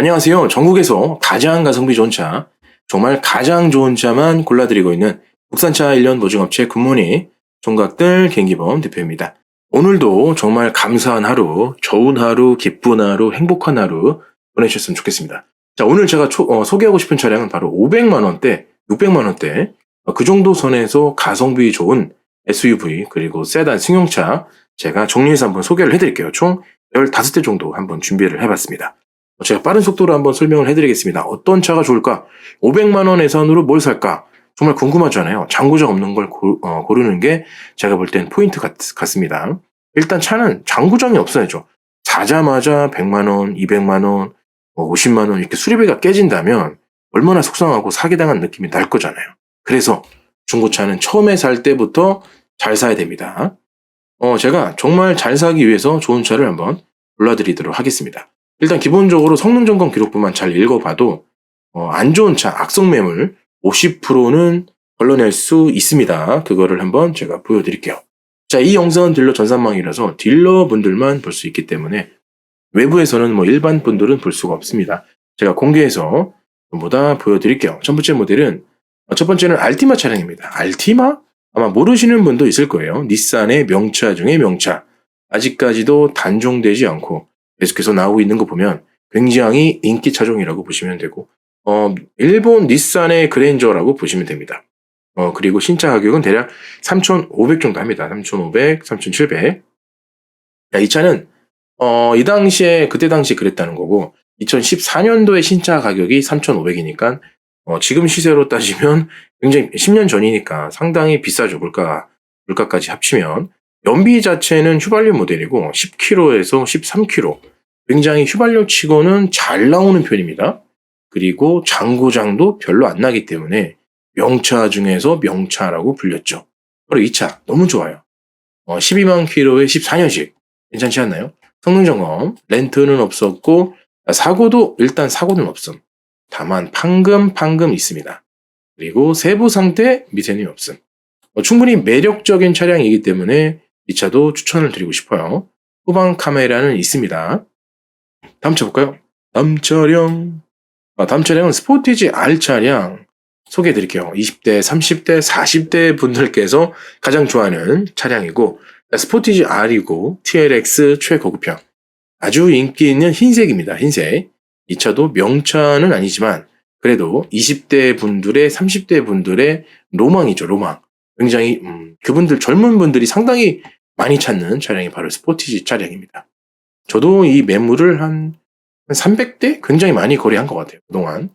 안녕하세요. 전국에서 가장 가성비 좋은 차, 정말 가장 좋은 차만 골라드리고 있는 국산차 1년 보증업체 굿모니 총각들 개인기범 대표입니다. 오늘도 정말 감사한 하루, 좋은 하루, 기쁜 하루, 행복한 하루 보내주셨으면 좋겠습니다. 자, 오늘 제가 초- 어, 소개하고 싶은 차량은 바로 500만원대, 600만원대, 어, 그 정도 선에서 가성비 좋은 SUV, 그리고 세단 승용차 제가 정리해서 한번 소개를 해드릴게요. 총 15대 정도 한번 준비를 해봤습니다. 어, 제가 빠른 속도로 한번 설명을 해드리겠습니다. 어떤 차가 좋을까? 500만원 예산으로 뭘 살까? 정말 궁금하잖아요. 장고장 없는 걸 고, 르는 게 제가 볼 땐 포인트 같, 습니다 일단 차는 장고장이 없어야죠. 사자마자 100만원, 200만원, 50만원 이렇게 수리비가 깨진다면 얼마나 속상하고 사기당한 느낌이 날 거잖아요. 그래서 중고차는 처음에 살 때부터 잘 사야 됩니다. 어, 제가 정말 잘 사기 위해서 좋은 차를 한번 골라드리도록 하겠습니다. 일단 기본적으로 성능 점검 기록부만 잘 읽어봐도 어, 안 좋은 차, 악성 매물 50%는 걸러낼 수 있습니다. 그거를 한번 제가 보여드릴게요. 자, 이 영상은 딜러 전산망이라서 딜러분들만 볼 수 있기 때문에 외부에서는 뭐 일반 분들은 볼 수가 없습니다. 제가 공개해서 전부 다 보여드릴게요. 첫 번째 모델은 어, 첫 번째는 알티마 차량입니다. 알티마? 아마 모르시는 분도 있을 거예요. 닛산의 명차 중의 명차. 아직까지도 단종되지 않고 계속해서 나오고 있는 거 보면 굉장히 인기 차종이라고 보시면 되고, 어, 일본 닛산의 그랜저라고 보시면 됩니다. 어, 그리고 신차 가격은 대략 3,500 정도 합니다. 3,500, 3,700. 야, 이 차는, 어, 이 당시에, 그때 당시 그랬다는 거고, 2014년도에 신차 가격이 3,500이니까, 어, 지금 시세로 따지면 굉장히 10년 전이니까 상당히 비싸죠. 물가, 물가까지 합치면. 연비 자체는 휘발유 모델이고 10km에서 13km. 굉장히 휘발유 치고는 잘 나오는 편입니다. 그리고 장고장도 별로 안 나기 때문에 명차 중에서 명차라고 불렸죠. 바로 이 차 너무 좋아요. 어, 12만 킬로에 14년식 괜찮지 않나요? 성능 점검 렌트는 없었고 아, 사고도 일단 사고는 없음. 다만 판금 판금 있습니다. 그리고 세부 상태 미세는 없음. 어, 충분히 매력적인 차량이기 때문에 이 차도 추천을 드리고 싶어요. 후방 카메라는 있습니다. 다음 차 볼까요? 다음 차량. 아, 다음 차량은 스포티지 R 차량 소개해 드릴게요. 20대, 30대, 40대 분들께서 가장 좋아하는 차량이고, 스포티지 R이고, TLX 최고급형. 아주 인기 있는 흰색입니다. 흰색. 이 차도 명차는 아니지만, 그래도 20대 분들의, 30대 분들의 로망이죠, 로망. 굉장히, 음, 그분들, 젊은 분들이 상당히 많이 찾는 차량이 바로 스포티지 차량입니다. 저도 이 매물을 한, 한 300대? 굉장히 많이 거래한 것 같아요, 그동안.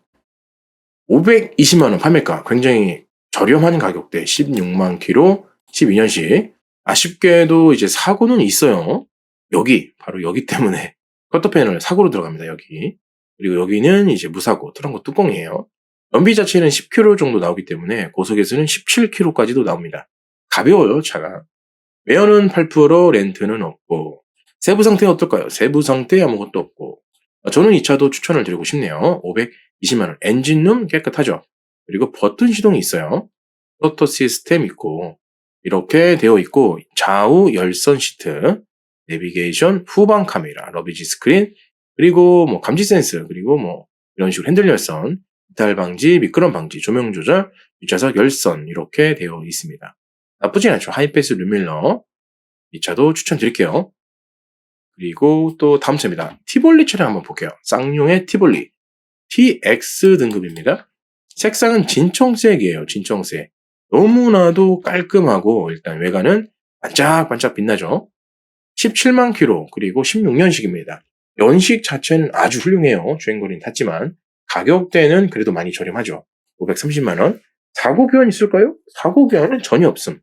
520만원 판매가. 굉장히 저렴한 가격대. 16만 킬로, 12년식. 아쉽게도 이제 사고는 있어요. 여기, 바로 여기 때문에 커터패널 사고로 들어갑니다, 여기. 그리고 여기는 이제 무사고, 트렁크 뚜껑이에요. 연비 자체는 10km 정도 나오기 때문에 고속에서는 17km까지도 나옵니다. 가벼워요, 차가. 외연은 8%, 렌트는 없고. 세부 상태 어떨까요? 세부 상태 아무것도 없고. 어, 저는 이 차도 추천을 드리고 싶네요. 520만원. 엔진룸 깨끗하죠. 그리고 버튼 시동이 있어요. 포토 시스템 있고, 이렇게 되어 있고, 좌우 열선 시트, 내비게이션, 후방 카메라, 러비지 스크린, 그리고 뭐 감지 센스, 그리고 뭐 이런 식으로 핸들 열선, 이탈 방지, 미끄럼 방지, 조명 조절, 뒷좌석 열선, 이렇게 되어 있습니다. 나쁘진 않죠. 하이패스 루밀러. 이 차도 추천드릴게요. 그리고 또 다음 차입니다. 티볼리 차량 한번 볼게요. 쌍용의 티볼리. TX 등급입니다. 색상은 진청색이에요. 진청색. 너무나도 깔끔하고 일단 외관은 반짝반짝 빛나죠. 17만 킬로 그리고 16년식입니다. 연식 자체는 아주 훌륭해요. 주행거리는 탔지만 가격대는 그래도 많이 저렴하죠. 530만 원. 사고 교환 있을까요? 사고 교환은 전혀 없음.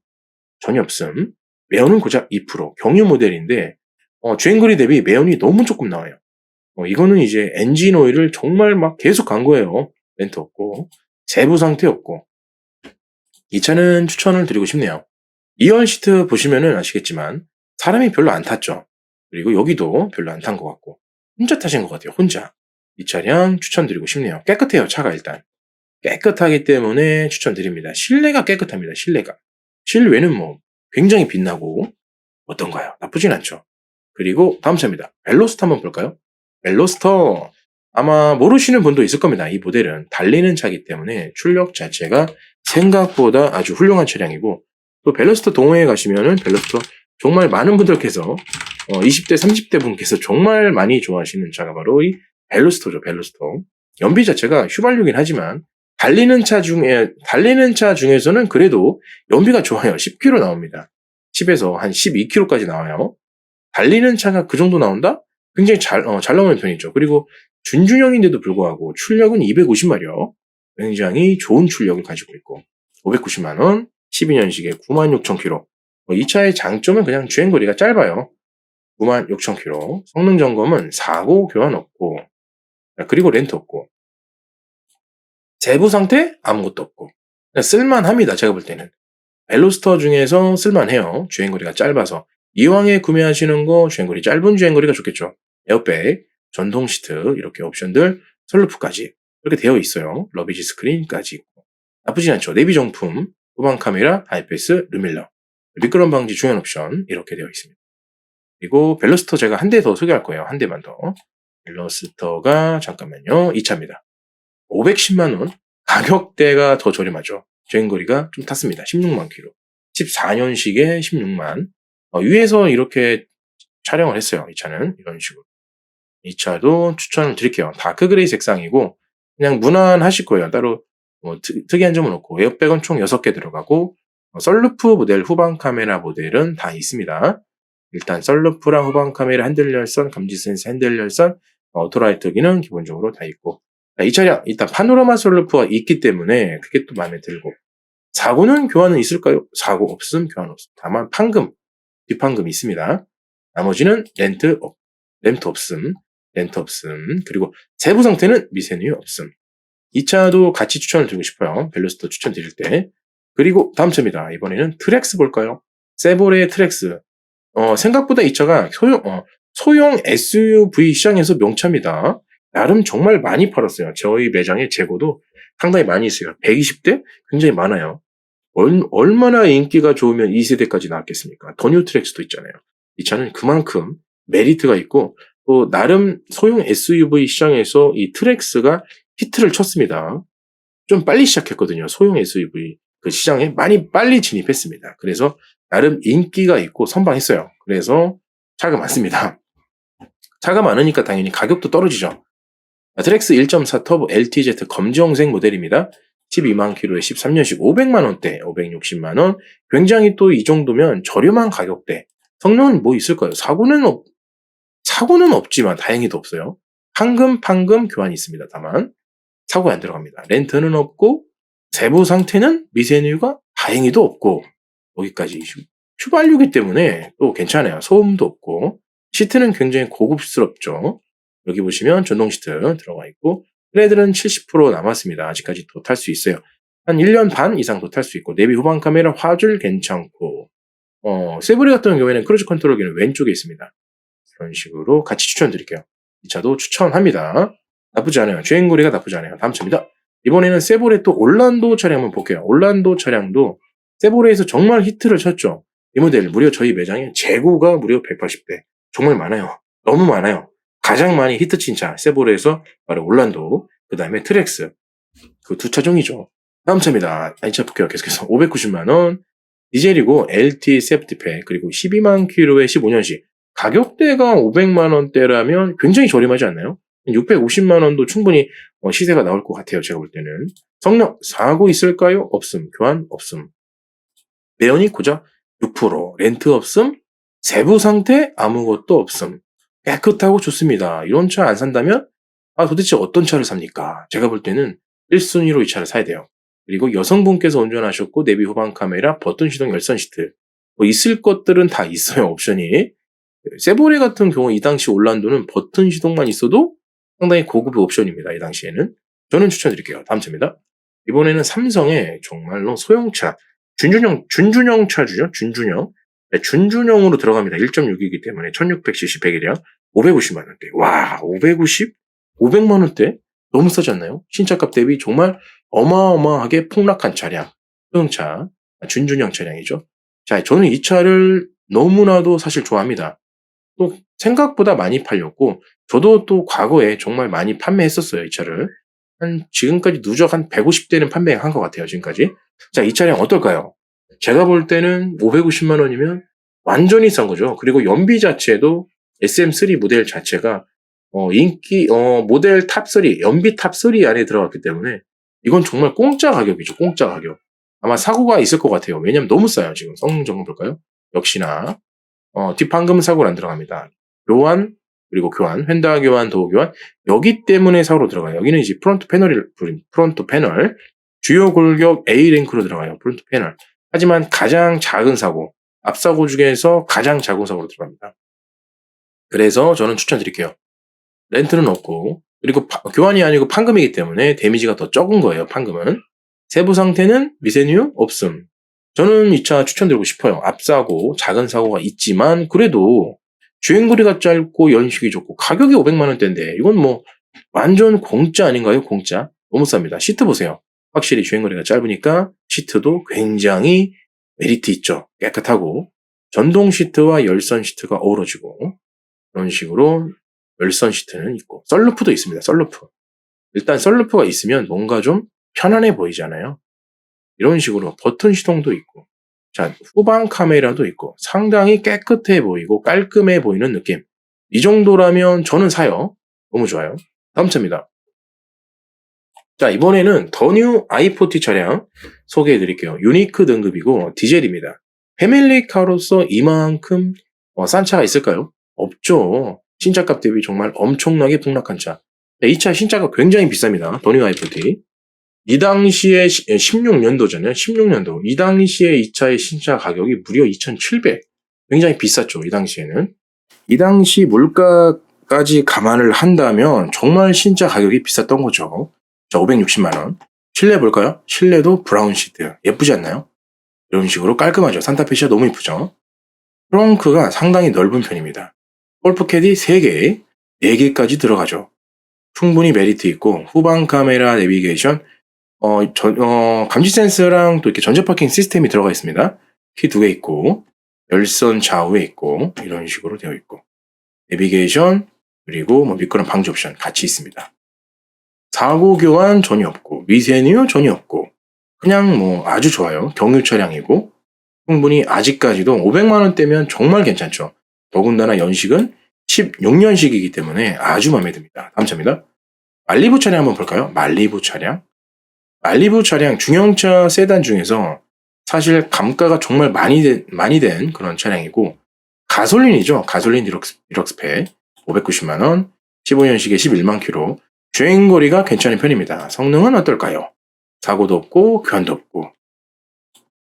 전혀 없음. 매연은 고작 2%. 경유 모델인데 어, 주행거리 대비 매연이 너무 조금 나와요. 어, 이거는 이제 엔진 오일을 정말 막 계속 간 거예요. 렌트 없고 세부 상태 없고 이 차는 추천을 드리고 싶네요. 2열 시트 보시면은 아시겠지만 사람이 별로 안 탔죠. 그리고 여기도 별로 안 탄 것 같고 혼자 타신 것 같아요. 혼자. 이 차량 추천드리고 싶네요. 깨끗해요. 차가 일단. 깨끗하기 때문에 추천드립니다. 실내가 깨끗합니다. 실내가. 실외는 뭐 굉장히 빛나고 어떤가요? 나쁘진 않죠. 그리고 다음 차입니다. 벨로스터 한번 볼까요? 벨로스터 아마 모르시는 분도 있을 겁니다. 이 모델은 달리는 차기 때문에 출력 자체가 생각보다 아주 훌륭한 차량이고 또 벨로스터 동호회에 가시면은 벨로스터 정말 많은 분들께서 어, 20대, 30대 분께서 정말 많이 좋아하시는 차가 바로 이 벨로스터죠. 벨로스터. 연비 자체가 휘발유긴 하지만 달리는 차 중에 달리는 차 중에서는 그래도 연비가 좋아요. 10km 나옵니다. 10에서 한 12km까지 나와요. 달리는 차가 그 정도 나온다? 굉장히 잘, 어, 잘 나오는 편이죠. 그리고 준준형인데도 불구하고 출력은 250마력. 굉장히 좋은 출력을 가지고 있고 590만원, 12년식에 96,000km. 뭐 이 차의 장점은 그냥 주행거리가 짧아요. 96,000km. 성능 점검은 사고 교환 없고 그리고 렌트 없고 세부 상태 아무것도 없고 쓸만합니다. 제가 볼 때는 벨로스터 중에서 쓸만해요. 주행거리가 짧아서 이왕에 구매하시는 거 주행거리 짧은 주행거리가 좋겠죠. 에어백, 전동 시트 이렇게 옵션들, 설루프까지 이렇게 되어 있어요. 러비지 스크린까지 있고 나쁘지 않죠. 내비 정품, 후방 카메라, 하이패스, 루밀러, 미끄럼 방지 중요한 옵션 이렇게 되어 있습니다. 그리고 벨로스터 제가 한 대 더 소개할 거예요. 한 대만 더. 벨로스터가 잠깐만요. 2차입니다. 510만 원. 가격대가 더 저렴하죠. 주행거리가 좀 탔습니다. 16만 킬로. 14년식에 16만. 어, 위에서 이렇게 촬영을 했어요. 이 차는 이런 식으로. 이 차도 추천을 드릴게요. 다크 그레이 색상이고 그냥 무난하실 거예요. 따로 뭐 특, 이한 점은 없고 에어백은 총 6개 들어가고 어, 썰루프 모델 후방 카메라 모델은 다 있습니다. 일단 썰루프랑 후방 카메라 핸들 열선, 감지 센서 핸들 열선, 오토라이트 기는 기본적으로 다 있고 이 차량 일단 파노라마 썰루프가 있기 때문에 그게 또 마음에 들고 사고는 교환은 있을까요? 사고 없음 교환 없음. 다만 판금, 뒷판금 있습니다. 나머지는 렌트 없, 렌트 없음, 렌트 없음. 그리고 세부 상태는 미세누유 없음. 이 차도 같이 추천을 드리고 싶어요. 벨로스터 추천드릴 때. 그리고 다음 차입니다. 이번에는 트렉스 볼까요? 세보레 트렉스. 어, 생각보다 이 차가 소형, 어, 소형 SUV 시장에서 명차입니다. 나름 정말 많이 팔았어요. 저희 매장에 재고도 상당히 많이 있어요. 120대? 굉장히 많아요. 얼, 얼마나 인기가 좋으면 2세대까지 나왔겠습니까? 더 뉴 트랙스도 있잖아요. 이 차는 그만큼 메리트가 있고 또 나름 소형 SUV 시장에서 이 트랙스가 히트를 쳤습니다. 좀 빨리 시작했거든요. 소형 SUV 그 시장에 많이 빨리 진입했습니다. 그래서 나름 인기가 있고 선방했어요. 그래서 차가 많습니다. 차가 많으니까 당연히 가격도 떨어지죠. 트렉스 1.4 터보 LTZ 검정색 모델입니다. 12만 킬로에 13년씩 500만 원대, 560만 원. 굉장히 또 이 정도면 저렴한 가격대. 성능은 뭐 있을까요? 사고는 없, 사고는 없지만 다행히도 없어요. 황금, 판금 교환이 있습니다. 다만 사고가 안 들어갑니다. 렌트는 없고 세부 상태는 미세누유가 다행히도 없고 여기까지 휘발유기 때문에 또 괜찮아요. 소음도 없고 시트는 굉장히 고급스럽죠. 여기 보시면 전동 시트 들어가 있고 트레들은 70% 남았습니다. 아직까지 더 탈 수 있어요. 한 1년 반 이상 더 탈 수 있고 내비 후방 카메라 화질 괜찮고 어, 세브리 같은 경우에는 크루즈 컨트롤기는 왼쪽에 있습니다. 그런 식으로 같이 추천드릴게요. 이 차도 추천합니다. 나쁘지 않아요. 주행거리가 나쁘지 않아요. 다음 차입니다. 이번에는 세보레 또 올란도 차량 한번 볼게요. 올란도 차량도 세보레에서 정말 히트를 쳤죠. 이 모델 무려 저희 매장에 재고가 무려 180대. 정말 많아요. 너무 많아요. 가장 많이 히트 친 차 세보레에서 바로 올란도, 그 다음에 트렉스. 그 두 차종이죠. 다음 차입니다. 이차 볼게요. 계속해서 590만 원. 디젤이고 LT 세프티팩 그리고 12만 킬로에 15년식. 가격대가 500만 원대라면 굉장히 저렴하지 않나요? 650만 원도 충분히 어, 시세가 나올 것 같아요. 제가 볼 때는. 성능 사고 있을까요? 없음. 교환 없음. 매연이 고작 6%. 렌트 없음. 세부 상태 아무것도 없음. 깨끗하고 좋습니다. 이런 차 안 산다면 아 도대체 어떤 차를 삽니까? 제가 볼 때는 1순위로 이 차를 사야 돼요. 그리고 여성분께서 운전하셨고 내비 후방 카메라, 버튼 시동 열선 시트 뭐 있을 것들은 다 있어요 옵션이. 세보레 같은 경우 이 당시 올란도는 버튼 시동만 있어도 상당히 고급 옵션입니다. 이 당시에는. 저는 추천드릴게요. 다음 차입니다. 이번에는 삼성의 정말로 소형차, 준준형, 준준형 차주죠. 준준형. 네, 준준형으로 들어갑니다. 1.6이기 때문에 1600cc 100이량 550만 원대. 와, 550? 500만 원대? 너무 싸지 않나요? 신차값 대비 정말 어마어마하게 폭락한 차량. 소형차. 준준형 차량이죠. 자, 저는 이 차를 너무나도 사실 좋아합니다. 또 생각보다 많이 팔렸고 저도 또 과거에 정말 많이 판매했었어요, 이 차를. 한, 지금까지 누적 한 150대는 판매한 것 같아요, 지금까지. 자, 이 차량 어떨까요? 제가 볼 때는 550만 원이면 완전히 싼 거죠. 그리고 연비 자체도 SM3 모델 자체가 어, 인기 어, 모델 탑3 연비 탑3 안에 들어갔기 때문에 이건 정말 공짜 가격이죠. 공짜 가격. 아마 사고가 있을 것 같아요. 왜냐면 너무 싸요. 지금 성능 점검 볼까요? 역시나 어, 뒷판금 사고는 안 들어갑니다. 교환 그리고 교환, 휀다 교환, 도어 교환 여기 때문에 사고로 들어가요. 여기는 이제 프론트 부른 프론트 패널 주요 골격 A 랭크로 들어가요. 프론트 패널. 하지만 가장 작은 사고, 앞사고 중에서 가장 작은 사고로 들어갑니다. 그래서 저는 추천드릴게요. 렌트는 없고, 그리고 파- 교환이 아니고 판금이기 때문에 데미지가 더 적은 거예요, 판금은. 세부 상태는 미세뉴 없음. 저는 이 차 추천드리고 싶어요. 앞사고, 작은 사고가 있지만, 그래도 주행거리가 짧고 연식이 좋고, 가격이 500만원대인데, 이건 뭐, 완전 공짜 아닌가요? 공짜. 너무 쌉니다. 시트 보세요. 확실히 주행거리가 짧으니까 시트도 굉장히 메리트 있죠. 깨끗하고 전동 시트와 열선 시트가 어우러지고 그런 식으로 열선 시트는 있고 썰루프도 있습니다. 썰루프. 일단 썰루프가 있으면 뭔가 좀 편안해 보이잖아요. 이런 식으로 버튼 시동도 있고 자 후방 카메라도 있고 상당히 깨끗해 보이고 깔끔해 보이는 느낌. 이 정도라면 저는 사요. 너무 좋아요. 다음 차입니다. 자, 이번에는 더뉴 i40 차량 소개해 드릴게요. 유니크 등급이고 디젤입니다. 패밀리카로서 이만큼 어, 싼 차가 있을까요? 없죠. 신차값 대비 정말 엄청나게 폭락한 차. 이 차 신차가 굉장히 비쌉니다. 더뉴 i40. 이 당시에 16년도잖아요. 16년도. 이 당시에 이 차의 신차 가격이 무려 2,700. 굉장히 비쌌죠. 이 당시에는. 이 당시 물가까지 감안을 한다면 정말 신차 가격이 비쌌던 거죠. 자, 560만원. 실내 볼까요? 실내도 브라운 시트. 예쁘지 않나요? 이런 식으로 깔끔하죠. 산타페시아 너무 예쁘죠? 트렁크가 상당히 넓은 편입니다. 골프캐디 3개, 4개까지 들어가죠. 충분히 메리트 있고, 후방 카메라 내비게이션, 어, 저- 어, 감지 센서랑 또 이렇게 전자 파킹 시스템이 들어가 있습니다. 키 2개 있고, 열선 좌우에 있고, 이런 식으로 되어 있고, 내비게이션, 그리고 뭐 미끄럼 방지 옵션 같이 있습니다. 사고 교환 전혀 없고 미세뉴 전혀 없고 그냥 뭐 아주 좋아요. 경유 차량이고 충분히 아직까지도 500만 원대면 정말 괜찮죠. 더군다나 연식은 16년식이기 때문에 아주 마음에 듭니다. 다음 차입니다. 말리부 차량 한번 볼까요? 말리부 차량. 말리부 차량 중형차 세단 중에서 사실 감가가 정말 많이 된, 많이 된 그런 차량이고 가솔린이죠. 가솔린 디럭스, 디럭스팩 590만 원, 15년식에 11만 킬로. 주행거리가 괜찮은 편입니다. 성능은 어떨까요? 사고도 없고, 교환도 없고,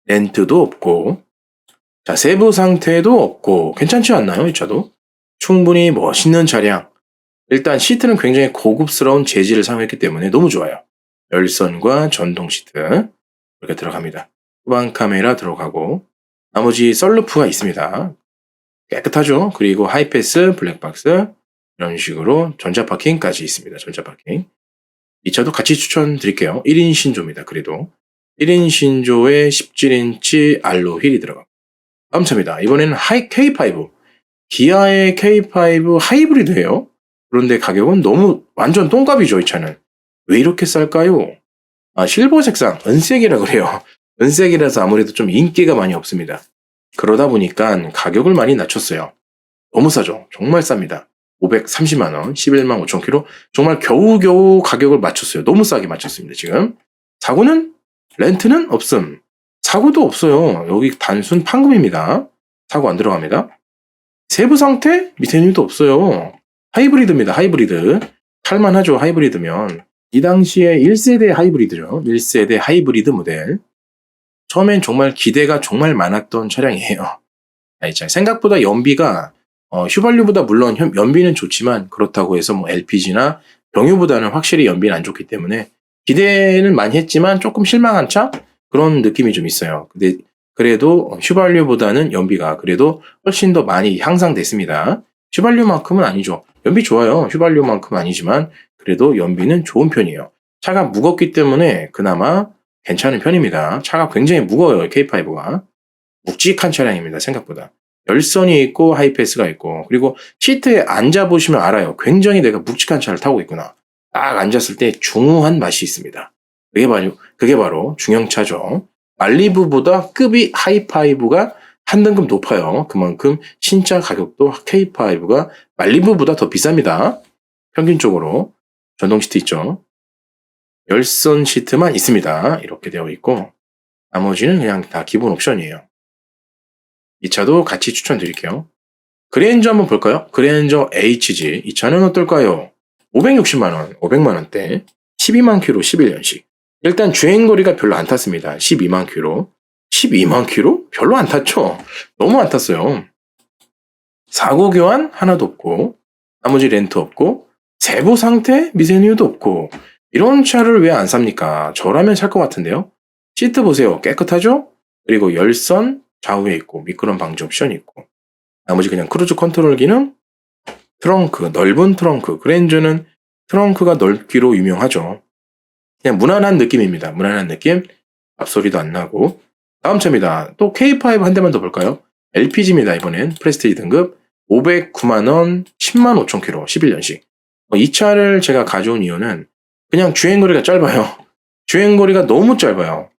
렌트도 없고, 자, 세부 상태도 없고, 괜찮지 않나요? 이 차도? 충분히 멋있는 차량. 일단 시트는 굉장히 고급스러운 재질을 사용했기 때문에 너무 좋아요. 열선과 전동 시트. 이렇게 들어갑니다. 후방 카메라 들어가고, 나머지 썰루프가 있습니다. 깨끗하죠? 그리고 하이패스, 블랙박스, 이런 식으로 전자 파킹까지 있습니다. 전자 파킹. 이 차도 같이 추천드릴게요. 1인 신조입니다. 그래도 1인 신조에 17인치 알로 휠이 들어가. 다음 차입니다. 이번에는 하이 K5. 기아의 K5 하이브리드예요. 그런데 가격은 너무 완전 똥값이죠. 이 차는. 왜 이렇게 쌀까요? 아, 실버 색상, 은색이라 그래요. 은색이라서 아무래도 좀 인기가 많이 없습니다. 그러다 보니까 가격을 많이 낮췄어요. 너무 싸죠. 정말 쌉니다. 530만 원, 11만 5천 킬로. 정말 겨우겨우 가격을 맞췄어요. 너무 싸게 맞췄습니다, 지금. 사고는? 렌트는 없음. 사고도 없어요. 여기 단순 판금입니다. 사고 안 들어갑니다. 세부 상태? 미세뉴도 없어요. 하이브리드입니다, 하이브리드. 탈만하죠, 하이브리드면. 이 당시에 1세대 하이브리드죠. 1세대 하이브리드 모델. 처음엔 정말 기대가 정말 많았던 차량이에요. 아, 자, 생각보다 연비가 어, 휘발유보다 물론 현- 연비는 좋지만 그렇다고 해서 뭐 LPG나 경유보다는 확실히 연비는 안 좋기 때문에 기대는 많이 했지만 조금 실망한 차 그런 느낌이 좀 있어요. 근데 그래도 휘발유보다는 연비가 그래도 훨씬 더 많이 향상됐습니다. 휘발유만큼은 아니죠. 연비 좋아요. 휘발유만큼 아니지만 그래도 연비는 좋은 편이에요. 차가 무겁기 때문에 그나마 괜찮은 편입니다. 차가 굉장히 무거워요. K5가. 묵직한 차량입니다. 생각보다. 열선이 있고 하이패스가 있고 그리고 시트에 앉아 보시면 알아요. 굉장히 내가 묵직한 차를 타고 있구나. 딱 앉았을 때 중후한 맛이 있습니다. 그게 바로 그게 바로 중형차죠. 말리부보다 급이 하이파이브가 한 등급 높아요. 그만큼 신차 가격도 K5가 말리부보다 더 비쌉니다. 평균적으로 전동 시트 있죠. 열선 시트만 있습니다. 이렇게 되어 있고 나머지는 그냥 다 기본 옵션이에요. 이 차도 같이 추천드릴게요. 그랜저 한번 볼까요? 그랜저 HG 이 차는 어떨까요? 560만 원, 500만 원대, 12만 킬로 11년식. 일단 주행거리가 별로 안 탔습니다. 12만 킬로. 12만 킬로? 별로 안 탔죠? 너무 안 탔어요. 사고 교환 하나도 없고, 나머지 렌트 없고, 세부 상태 미세누유도 없고, 이런 차를 왜 안 삽니까? 저라면 살 것 같은데요? 시트 보세요. 깨끗하죠? 그리고 열선 좌우에 있고, 미끄럼 방지 옵션이 있고, 나머지 그냥 크루즈 컨트롤 기능, 트렁크, 넓은 트렁크. 그랜저는 트렁크가 넓기로 유명하죠. 그냥 무난한 느낌입니다. 무난한 느낌. 앞소리도 안 나고. 다음 차입니다. 또 K5 한 대만 더 볼까요? LPG입니다. 이번엔 프레스티지 등급 509만원 10만 5천 킬로 11년식. 어, 이 차를 제가 가져온 이유는 그냥 주행거리가 짧아요. 주행거리가 너무 짧아요.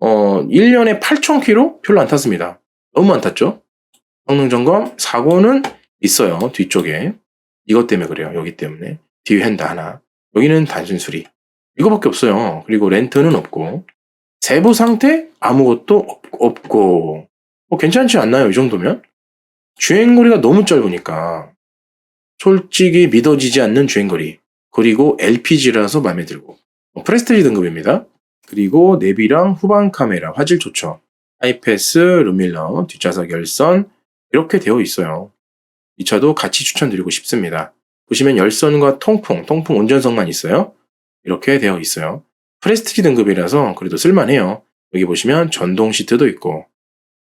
어, 1년에 8천 킬로? 별로 안 탔습니다. 너무 안 탔죠? 성능 점검, 사고는 있어요. 뒤쪽에. 이것 때문에 그래요. 여기 때문에. 뒤에 핸드 하나. 여기는 단순 수리. 이거밖에 없어요. 그리고 렌트는 없고. 세부 상태 아무것도 없- 없고. 뭐 괜찮지 않나요? 이 정도면? 주행거리가 너무 짧으니까. 솔직히 믿어지지 않는 주행거리. 그리고 LPG라서 마음에 들고. 뭐 프레스티지 등급입니다. 그리고 내비랑 후방 카메라 화질 좋죠. 하이패스, 룸밀러, 뒷좌석 열선 이렇게 되어 있어요. 이 차도 같이 추천드리고 싶습니다. 보시면 열선과 통풍, 통풍 운전석만 있어요. 이렇게 되어 있어요. 프레스티지 등급이라서 그래도 쓸만해요. 여기 보시면 전동 시트도 있고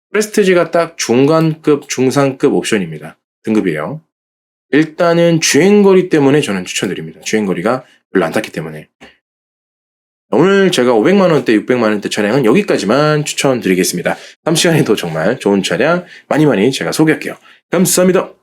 프레스티지가 딱 중간급, 중상급 옵션입니다. 등급이에요. 일단은 주행거리 때문에 저는 추천드립니다. 주행거리가 별로 안 탔기 때문에. 오늘 제가 500만원대, 600만원대 차량은 여기까지만 추천드리겠습니다. 다음 시간에도 정말 좋은 차량 많이 많이 제가 소개할게요. 감사합니다.